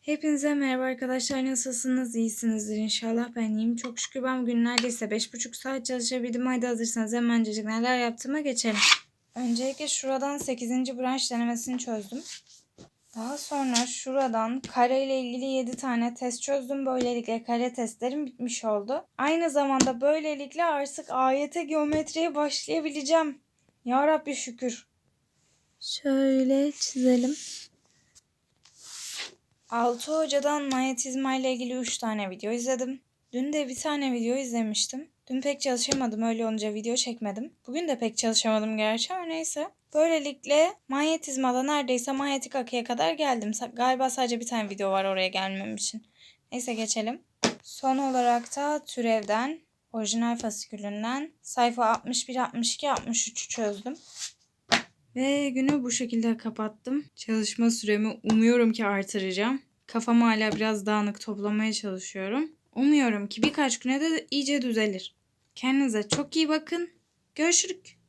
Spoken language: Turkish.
Hepinize merhaba arkadaşlar. Nasılsınız? İyisinizdir inşallah. Ben iyiyim. Çok şükür ben bugün neredeyse 5,5 saat çalışabildim. Haydi hazırsanız hemencecik neler yaptığıma geçelim. Öncelikle şuradan 8. branş denemesini çözdüm. Daha sonra şuradan kare ile ilgili 7 tane test çözdüm. Böylelikle kare testlerim bitmiş oldu. Aynı zamanda böylelikle artık AYT geometriye başlayabileceğim. Ya Rabbi şükür. Şöyle çizelim. 6 Hoca'dan manyetizma ile ilgili 3 tane video izledim. Dün de bir tane video izlemiştim. Dün pek çalışamadım öyle olunca video çekmedim. Bugün de pek çalışamadım gerçi ama neyse. Böylelikle manyetizmada neredeyse manyetik akıya kadar geldim. Galiba sadece bir tane video var oraya gelmem için. Neyse geçelim. Son olarak da türevden, orijinal fasikülünden sayfa 61, 62, 63'ü çözdüm. Ve günü bu şekilde kapattım. Çalışma süremi umuyorum ki artıracağım. Kafamı hala biraz dağınık toplamaya çalışıyorum. Umuyorum ki birkaç güne de iyice düzelir. Kendinize çok iyi bakın. Görüşürük.